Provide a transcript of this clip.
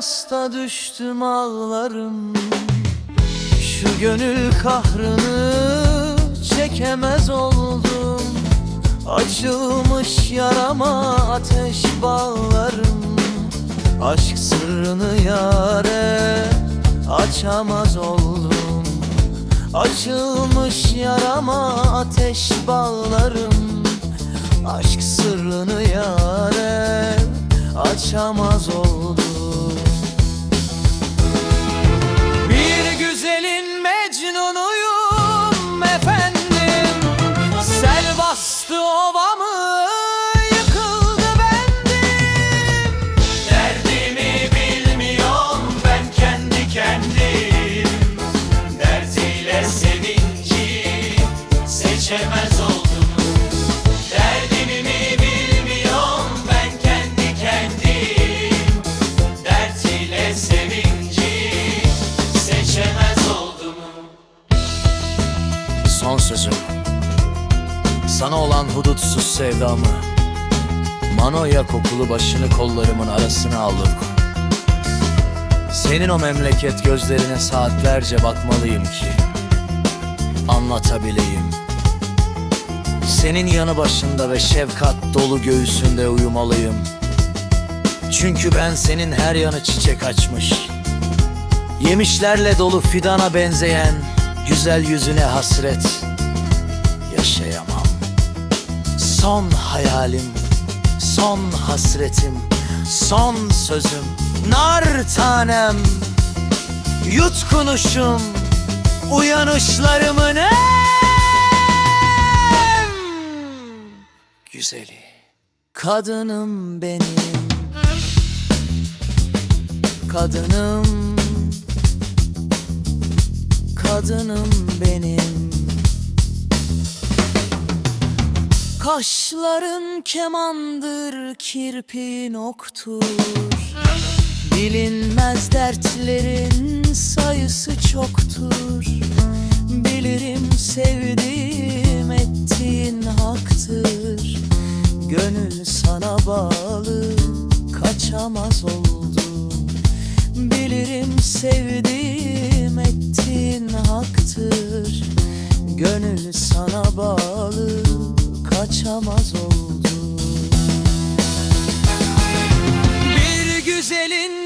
hasta düştüm ağlarım. Şu gönül kahrını çekemez oldum. Açılmış yarama ateş bağlarım. Aşk sırrını yare açamaz oldum. Açılmış yarama ateş bağlarım. Aşk sırrını yare açamaz oldum seçemez oldum Derdimi mi bilmiyorum ben kendi kendim. Derdiyle sevinci seçemez oldum Son sözüm. Sana olan hudutsuz sevdamı Manoya kokulu başını kollarımın arasına aldım Senin o memleket gözlerine saatlerce bakmalıyım ki Anlatabileyim Senin yanı başında ve şefkat dolu göğsünde uyumalıyım. Çünkü ben senin her yanı çiçek açmış. Yemişlerle dolu fidana benzeyen güzel yüzüne hasret yaşayamam. Son hayalim, son hasretim, son sözüm, nar tanem, yutkunuşum, uyanışlarımın en güzeli. Kadınım benim, kadınım. Kadınım benim. Kaşların kemandır, kirpiğin oktur Bilinmez dertlerin sayısı çoktur. Bilirim sevdiğim anlamaz oldum Bilirim sevdiğim ettiğin haktır. Gönül sana bağlı kaçamaz oldum Bir güzelin